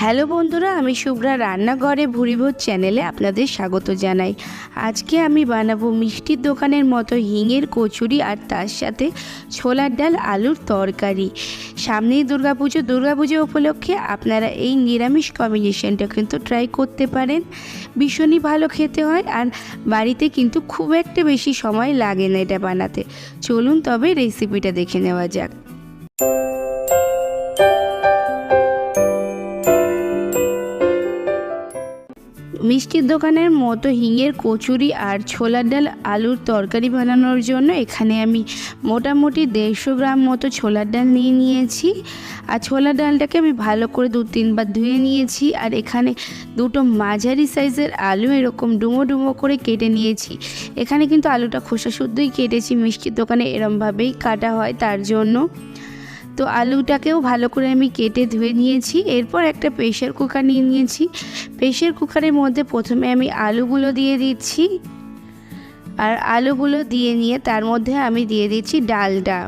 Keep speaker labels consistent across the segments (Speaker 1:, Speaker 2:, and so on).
Speaker 1: Hello বন্ধুরা, আমি শুভ্রা রান্নাঘরে ভুরিভোজ চ্যানেলে আপনাদের স্বাগত জানাই। আজকে আমি বানাবো মিষ্টির দোকানের মতো হিঙের কচুরি আর তার সাথে ছোলার ডাল আলুর তরকারি। সামনেই দুর্গাপুজো দুর্গাপুজো উপলক্ষে আপনারা এই নিরামিষ কম্বিনেশনটা কিন্তু ট্রাই করতে পারেন। ভীষণই ভালো খেতে হয় আর বাড়িতে কিন্তু খুব একটা বেশি সময় লাগে না এটা বানাতে। চলুন তবে রেসিপিটা দেখে নেওয়া যাক। মিষ্টির দোকানের মতো হিঙের কচুরি আর ছোলার ডাল আলুর তরকারি বানানোর জন্য এখানে আমি মোটামুটি দেড়শো গ্রাম মতো ছোলার ডাল নিয়ে নিয়েছি। আর ছোলার ডালটাকে আমি ভালো করে দু তিনবার ধুয়ে নিয়েছি। আর এখানে দুটো মাঝারি সাইজের আলু এরকম ডুমো ডুমো করে কেটে নিয়েছি। এখানে কিন্তু আলুটা খোসা শুদ্ধই কেটেছি। মিষ্টির দোকানে এরমভাবেই কাটা হয় তার জন্য। তো আলুটাকেও ভালো করে আমি কেটে ধুয়ে নিয়েছি। এরপর একটা প্রেশার কুকার নিয়ে নিয়েছি। প্রেশার কুকারের মধ্যে প্রথমে আমি আলুগুলো দিয়ে দিচ্ছি। আর আলুগুলো দিয়ে নিয়ে তার মধ্যে আমি দিয়ে দিচ্ছি ডালটা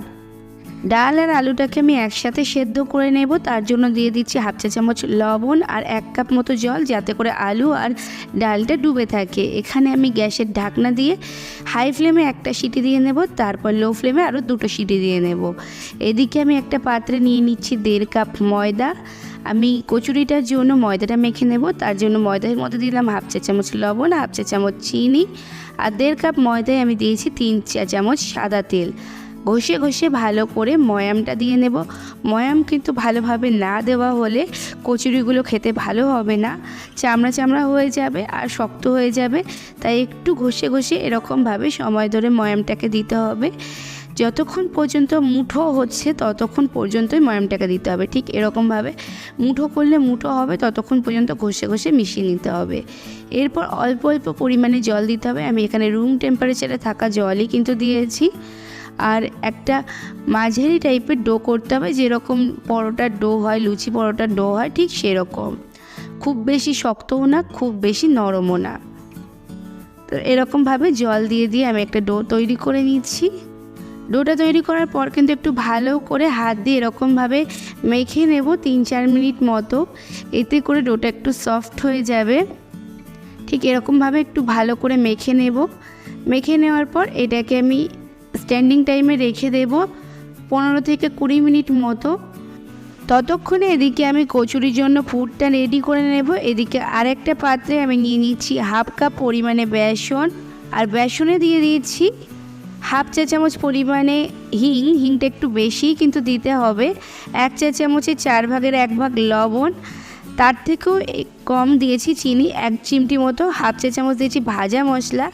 Speaker 1: ডাল আর আলুটাকে আমি একসাথে সেদ্ধ করে নেব। তার জন্য দিয়ে দিচ্ছি হাফ চা চামচ লবণ আর এক কাপ মতো জল, যাতে করে আলু আর ডালটা ডুবে থাকে। এখানে আমি গ্যাসের ঢাকনা দিয়ে হাই ফ্লেমে একটা সিটি দিয়ে নেব, তারপর লো ফ্লেমে আরও দুটো সিটি দিয়ে নেব। এদিকে আমি একটা পাত্রে নিয়ে নিচ্ছি দেড় কাপ ময়দা। আমি কচুরিটার জন্য ময়দাটা মেখে নেব। তার জন্য ময়দার মধ্যে দিলাম হাফ চা চামচ লবণ, হাফ চা চামচ চিনি আর দেড় কাপ ময়দায় আমি দিয়েছি তিন চা চামচ সাদা তেল। ঘষে ঘষে ভালো করে ময়ামটা দিয়ে নেব। ময়াম কিন্তু ভালোভাবে না দেওয়া হলে কচুরিগুলো খেতে ভালো হবে না। চামড়া চামড়া হয়ে যাবে আর শক্ত হয়ে যাবে। তাই একটু ঘষে ঘষে এরকমভাবে সময় ধরে ময়ামটাকে দিতে হবে। যতক্ষণ পর্যন্ত মুঠো হচ্ছে ততক্ষণ পর্যন্তই ময়ামটাকে দিতে হবে। ঠিক এরকমভাবে মুঠো করলে মুঠো হবে, ততক্ষণ পর্যন্ত ঘষে ঘষে মিশিয়ে নিতে হবে। এরপর অল্প অল্প পরিমাণে জল দিতে হবে। আমি এখানে রুম টেম্পারেচারে থাকা জলই কিন্তু দিয়েছি। আর একটা মাঝারি টাইপের ডো করতে হবে, যেরকম পরোটার ডো হয়, লুচি পরোটার ডো হয়, ঠিক সেরকম। খুব বেশি শক্তও না, খুব বেশি নরমও না। তো এরকমভাবে জল দিয়ে দিয়ে আমি একটা ডো তৈরি করে নিচ্ছি। ডোটা তৈরি করার পর কিন্তু একটু ভালো করে হাত দিয়ে এরকমভাবে মেখে নেব তিন চার মিনিট মতো। এতে করে ডোটা একটু সফট হয়ে যাবে। ঠিক এরকমভাবে একটু ভালো করে মেখে নেব। মেখে নেওয়ার পর এটাকে আমি স্ট্যান্ডিং টাইমে রেখে দেব পনেরো থেকে কুড়ি মিনিট মতো। ততক্ষণে এদিকে আমি কচুরির জন্য ফুডটা রেডি করে নেব। এদিকে আরেকটা পাত্রে আমি নিয়ে নিচ্ছি হাফ কাপ পরিমাণে বেসন। আর বেসনে দিয়ে দিয়েছি হাফ চা চামচ পরিমাণে হিং। হিংটা একটু বেশি, কিন্তু দিতে হবে। এক চা চামচে চার ভাগের এক ভাগ লবণ। তার থেকেও কম দিয়েছি, চিনি, এক চিমটি মতো, হাফ চা চামচ দিয়েছি ভাজা মশলা।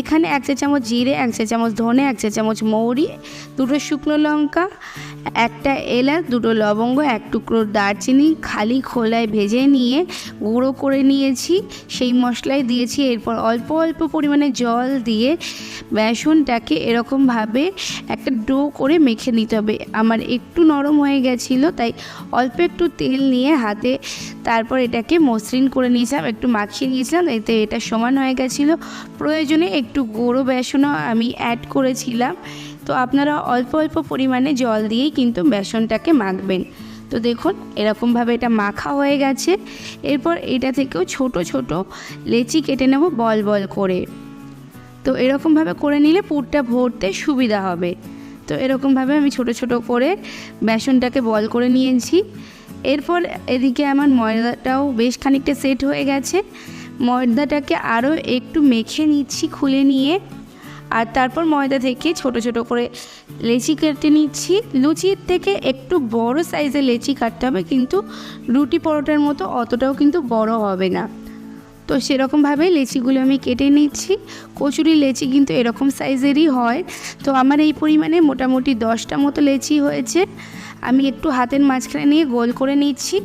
Speaker 1: এখানে এক চা চামচ জিরে, এক চা চামচ ধনে, এক চা চামচ মৌরি, দুটো শুকনো লঙ্কা, একটা এলাচ, দুটো লবঙ্গ, এক টুকরো দারচিনি খালি খোলায় ভেজে নিয়ে গুঁড়ো করে নিয়েছি। সেই মশলাই দিয়েছি এরপর অল্প অল্প পরিমাণে জল দিয়ে বেসনটাকে এরকমভাবে একটা ডো করে মেখে নিতে হবে। আমার একটু নরম হয়ে গেছিল, তাই অল্প একটু তেল নিয়ে হাতে তারপর এটাকে মসৃণ করে নিয়েছিলাম, একটু মাখিয়ে নিয়েছিলাম, এতে এটা সমান হয়ে গেছিল। প্রয়োজনে একটু গুঁড়ো বেসনও আমি অ্যাড করেছিলাম। তো আপনারা অল্প অল্প পরিমাণে জল দিয়েই কিন্তু বেসনটাকে মাখবেন। তো দেখুন, এরকমভাবে এটা মাখা হয়ে গেছে। এরপর এটা থেকেও ছোট ছোট লেচি কেটে নেব বল বল করে। তো এরকমভাবে করে নিলে পুরটা ভরতে সুবিধা হবে। তো এরকমভাবে আমি ছোট ছোট করে বেসনটাকে বল করে নিয়েছি। এরপর এদিকে আমার ময়দাটাও বেশ খানিকটা সেট হয়ে গেছে। ময়দাটাকে আরও একটু মেখে নিচ্ছি খুলে নিয়ে। আর তারপর ময়দা থেকে ছোট ছোট করে লেচি কেটে নিচ্ছি। লুচির থেকে একটু বড় সাইজের লেচি কাটতে হবে, কিন্তু রুটি পরোটার মতো অতটাও কিন্তু বড় হবে না। তো সেরকমভাবে লেচিগুলো আমি কেটে নিচ্ছি। কচুরি লেচি কিন্তু এরকম সাইজেরই হয়। তো আমার এই পরিমাণে মোটামুটি দশটা মতো লেচি হয়েছে। আমি একটু হাতের মাঝখানে নিয়ে গোল করে নিচ্ছি।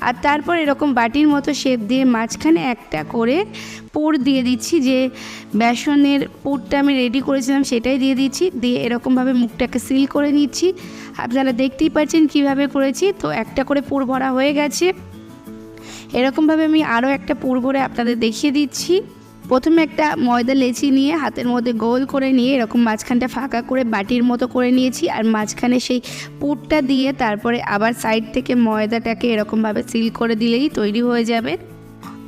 Speaker 1: আর তারপর এরকম বাটির মতো শেপ দিয়ে মাঝখানে একটা করে পুর দিয়ে দিচ্ছি যে বেসনের পুরটা আমি রেডি করেছিলাম সেটাই দিয়ে দিচ্ছি। দিয়ে এরকমভাবে মুখটাকে সিল করে নিচ্ছি। আপনারা দেখতেই পাচ্ছেন কীভাবে করেছি। তো একটা করে পুর ভরা হয়ে গেছে। এরকমভাবে আমি আরও একটা পুর ভরে আপনাদের দেখিয়ে দিচ্ছি। প্রথমে একটা ময়দা লেচি নিয়ে হাতের মধ্যে গোল করে নিয়ে এরকম মাঝখানটা ফাঁকা করে বাটির মতো করে নিয়েছি আর মাঝখানে সেই পুরটা দিয়ে তারপরে আবার সাইড থেকে ময়দাটাকে এরকমভাবে সিল করে দিলেই তৈরি হয়ে যাবে।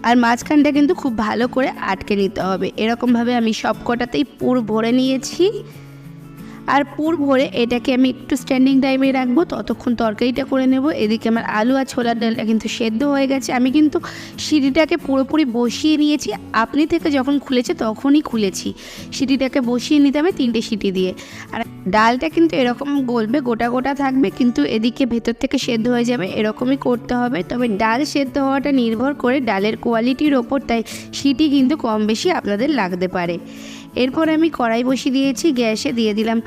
Speaker 1: আর মাঝখানটা কিন্তু খুব ভালো করে আটকে নিতে হবে। এরকমভাবে আমি সব কটাতেই পুর ভরে নিয়েছি। আর পুর ভরে এটাকে আমি একটু স্ট্যান্ডিং টাইমে রাখব, ততক্ষণ তরকারিটা করে নেব। এদিকে আমার আলু আর ছোলার ডালটা কিন্তু সেদ্ধ হয়ে গেছে। আমি কিন্তু সিঁড়িটাকে পুরোপুরি বসিয়ে নিয়েছি। আপনি থেকে যখন খুলেছে তখনই খুলেছি। সিটিটাকে বসিয়ে নিতে হবে তিনটে সিটি দিয়ে। আর ডালটা কিন্তু এরকম গলবে, গোটা গোটা থাকবে, কিন্তু এদিকে ভেতর থেকে সেদ্ধ হয়ে যাবে, এরকমই করতে হবে। তবে ডাল সেদ্ধ হওয়াটা নির্ভর করে ডালের কোয়ালিটির ওপর, তাই সিটি কিন্তু কম বেশি আপনাদের লাগতে পারে। এরপর আমি কড়াই বসিয়ে দিয়েছি, গ্যাসে দিয়ে দিলাম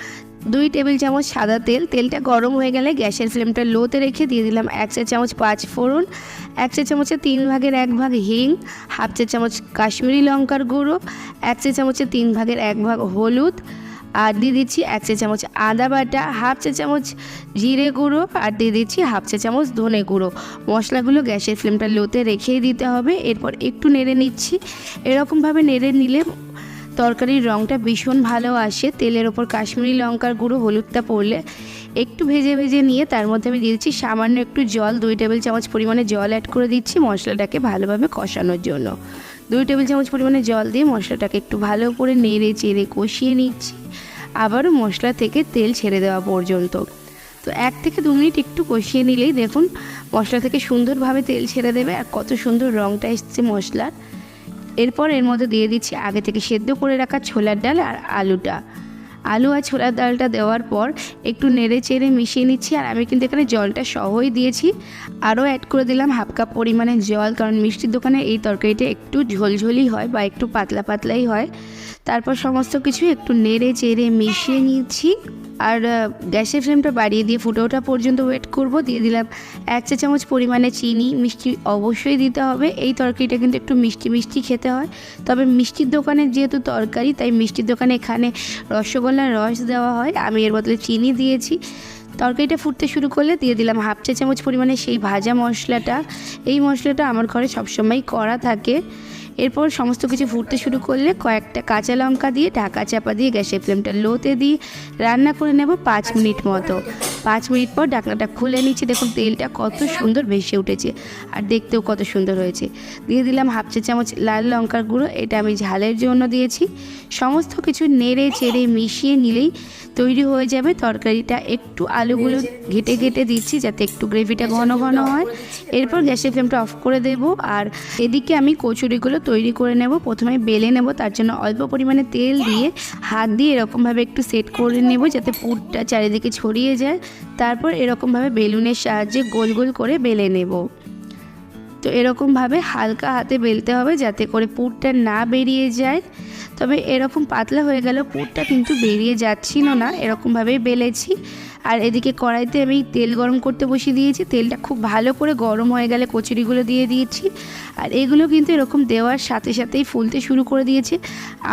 Speaker 1: দুই টেবিল চামচ সাদা তেল। তেলটা গরম হয়ে গেলে গ্যাসের ফ্লেমটা লোতে রেখে দিয়ে দিলাম এক চা চামচ পাঁচ ফোড়ন, এক চা চামচে তিন ভাগের এক ভাগ হিং, হাফ চা চামচ কাশ্মীরি লঙ্কার গুঁড়ো, এক চা চামচের তিন ভাগের এক ভাগ হলুদ আর দিয়ে দিচ্ছি এক চা চামচ আদা বাটা, হাফ চা চামচ জিরে গুঁড়ো আর দিয়ে দিচ্ছি হাফ চা চামচ ধনে গুঁড়ো। মশলাগুলো গ্যাসের ফ্লেমটা লোতে রেখেই দিতে হবে। এরপর একটু নেড়ে নিচ্ছি। এরকমভাবে নেড়ে নিলে তরকারির রঙটা ভীষণ ভালো আসে। তেলের ওপর কাশ্মীরি লঙ্কার গুঁড়ো, হলুদটা পড়লে একটু ভেজে ভেজে নিয়ে তার মধ্যে আমি দিয়ে দিচ্ছি সামান্য একটু জল, দুই টেবিল চামচ পরিমাণে জল অ্যাড করে দিচ্ছি মশলাটাকে ভালোভাবে কষানোর জন্য। দুই টেবিল চামচ পরিমাণে জল দিয়ে মশলাটাকে একটু ভালো করে নেড়ে চেড়ে কষিয়ে নিচ্ছি। আবারও মশলা থেকে তেল ছেড়ে দেওয়া পর্যন্ত। তো এক থেকে দু মিনিট একটু কষিয়ে নিলেই দেখুন মশলা থেকে সুন্দরভাবে তেল ছেড়ে দেবে আর কত সুন্দর রঙটা এসছে মশলার। এরপর এর মধ্যে দিয়ে দিচ্ছি আগে থেকে সেদ্ধ করে রাখা ছোলার ডাল আর আলুটা। আলু আর ছোলার ডালটা দেওয়ার পর একটু নেড়ে চেড়ে মিশিয়ে নিচ্ছি আর আমি কিন্তু এখানে জলটা সহই দিয়েছি। আরও অ্যাড করে দিলাম হাফ কাপ পরিমাণে জল, কারণ মিষ্টির দোকানে এই তরকারিটা একটু ঝোলঝোলই হয় বা একটু পাতলা পাতলাই হয়। তারপর সমস্ত কিছু একটু নেড়ে চেড়ে মিশিয়ে নিয়েছি। আর গ্যাসের ফ্লেমটা বাড়িয়ে দিয়ে ফুটে ওঠা পর্যন্ত ওয়েট করব। দিয়ে দিলাম এক চা চামচ পরিমাণে চিনি, মিষ্টি অবশ্যই দিতে হবে। এই তরকারিটা কিন্তু একটু মিষ্টি মিষ্টি খেতে হয়। তবে মিষ্টির দোকানে যেহেতু তরকারি, তাই মিষ্টির দোকানে এখানে রসগোল্লার রস দেওয়া হয়। আমি এর বদলে চিনি দিয়েছি। তরকারিটা ফুটতে শুরু করলে দিয়ে দিলাম হাফ চা চামচ পরিমাণে সেই ভাজা মশলাটা। এই মশলাটা আমার ঘরে সবসময় করা থাকে। এরপর সমস্ত কিছু ফুটতে শুরু করলে কয়েকটা কাঁচা লঙ্কা দিয়ে ঢাকা চাপা দিয়ে গ্যাসের ফ্লেমটা লোতে দিয়ে রান্না করে নেব পাঁচ মিনিট মতো। পাঁচ মিনিট পর ঢাকনাটা খুলে নিচ্ছি। দেখুন, তেলটা কত সুন্দর ভেসে উঠেছে আর দেখতেও কত সুন্দর হয়েছে। দিয়ে দিলাম হাফ চা চামচ লাল লঙ্কার গুঁড়ো। এটা আমি ঝালের জন্য দিয়েছি। সমস্ত কিছু নেড়ে চেড়ে মিশিয়ে নিলেই তৈরি হয়ে যাবে। তরকারিটা একটু আলুগুলো ঘেটে ঘেটে দিচ্ছি যাতে একটু গ্রেভিটা ঘন ঘন হয়। এরপর গ্যাসের ফ্লেমটা অফ করে দেব। আর এদিকে আমি কচুরিগুলো তৈরি করে নেব। প্রথমে বেলে নেব, তার জন্য অল্প পরিমাণে তেল দিয়ে হাত দিয়ে এরকমভাবে একটু সেট করে নেব যাতে পুরটা চারিদিকে ছড়িয়ে যায়। তারপর এরকমভাবে বেলুনের সাহায্যে গোল গোল করে বেলে নেব। তো এরকমভাবে হালকা হাতে বেলতে হবে যাতে করে পুরটা না বেরিয়ে যায়। তবে এরকম পাতলা হয়ে গেল পুরটা কিন্তু বেরিয়ে যাচ্ছিল না, এরকমভাবেই বেলেছি। আর এদিকে কড়াইতে আমি তেল গরম করতে বসিয়ে দিয়েছি, তেলটা খুব ভালো করে গরম হয়ে গেলে কচুরিগুলো দিয়ে দিয়েছি। আর এগুলো কিন্তু এরকম দেওয়ার সাথে সাথেই ফুলতে শুরু করে দিয়েছে।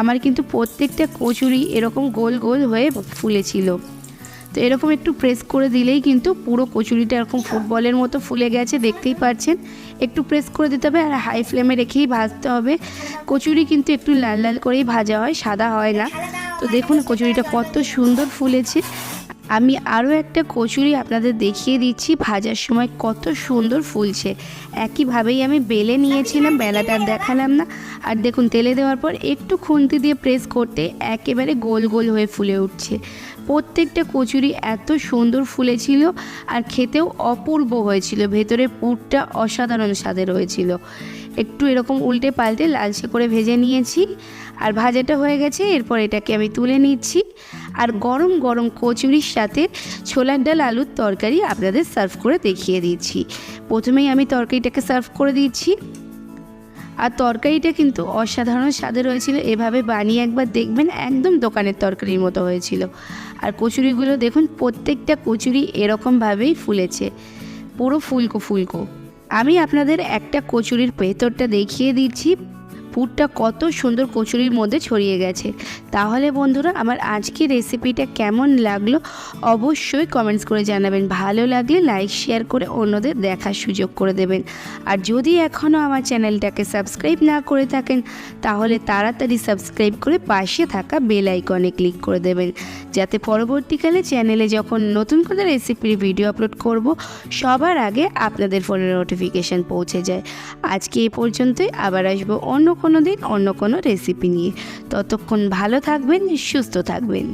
Speaker 1: আমার কিন্তু প্রত্যেকটা কচুরি এরকম গোল গোল হয়ে ফুলেছিল। তো এরকম একটু প্রেস করে দিলেই কিন্তু পুরো কচুরিটা এরকম ফুটবলের মতো ফুলে গেছে দেখতেই পাচ্ছেন। একটু প্রেস করে দিতে হবে আর হাই ফ্লেমে রেখেই ভাজতে হবে। কচুরি কিন্তু একটু লাল লাল করেই ভাজা হয় সাদা হয় না। তো দেখুন কচুরিটা কত সুন্দর ফুলেছে। আমি আরও একটা কচুরি আপনাদের দেখিয়ে দিচ্ছি। ভাজার সময় কত সুন্দর ফুলছে। একইভাবেই আমি বেলে নিয়েছিলাম, বেলাটা আর দেখালাম না। আর দেখুন, তেলে দেওয়ার পর একটু খুন্তি দিয়ে প্রেস করতে একেবারে গোল গোল হয়ে ফুলে উঠছে। প্রত্যেকটা কচুরি এত সুন্দর ফুলেছিল আর খেতেও অপূর্ব হয়েছিল। ভেতরে পুরটা অসাধারণ স্বাদে হয়েছিল। একটু এরকম উল্টে পাল্টে লালচে করে ভেজে নিয়েছি। আর ভাজাটা হয়ে গেছে, এরপর এটাকে আমি তুলে নিচ্ছি। আর গরম গরম কচুরির সাথে ছোলার ডাল, আলুর তরকারি আপনাদের সার্ভ করে দেখিয়ে দিচ্ছি। প্রথমেই আমি তরকারিটাকে সার্ভ করে দিচ্ছি। আর তরকারিটা কিন্তু অসাধারণ স্বাদে হয়েছিল এভাবে বানিয়ে একবার দেখবেন একদম দোকানের তরকারির মতো হয়েছিল। আর কচুরিগুলো দেখুন, প্রত্যেকটা কচুরি এরকমভাবেই ফুলেছে, পুরো ফুলকো ফুলকো। আমি আপনাদের একটা কচুরির ভেতরটা দেখিয়ে দিচ্ছি। পুরটা কত সুন্দর কচুরির মধ্যে ছড়িয়ে গেছে। তাহলে বন্ধুরা, আমার আজকের রেসিপিটা কেমন লাগল অবশ্যই কমেন্টস করে জানাবেন। ভালো লাগলে লাইক শেয়ার করে অন্যদের দেখার সুযোগ করে দেবেন। আর যদি এখনও আমার চ্যানেলটাকে সাবস্ক্রাইব না করে থাকেন, তাহলে তাড়াতাড়ি সাবস্ক্রাইব করে পাশে থাকা বেল আইকনে ক্লিক করে দেবেন। যাতে পরবর্তীকালে চ্যানেলে যখন নতুন করে রেসিপির ভিডিও আপলোড করব, সবার আগে আপনাদের ফোনে নোটিফিকেশান পৌঁছে যায়। আজকে এ পর্যন্তই, আবার আসব অন্য কোনো দিন অন্য কোনো রেসিপি নিয়ে। ততক্ষণ ভালো থাকবেন সুস্থ থাকবেন।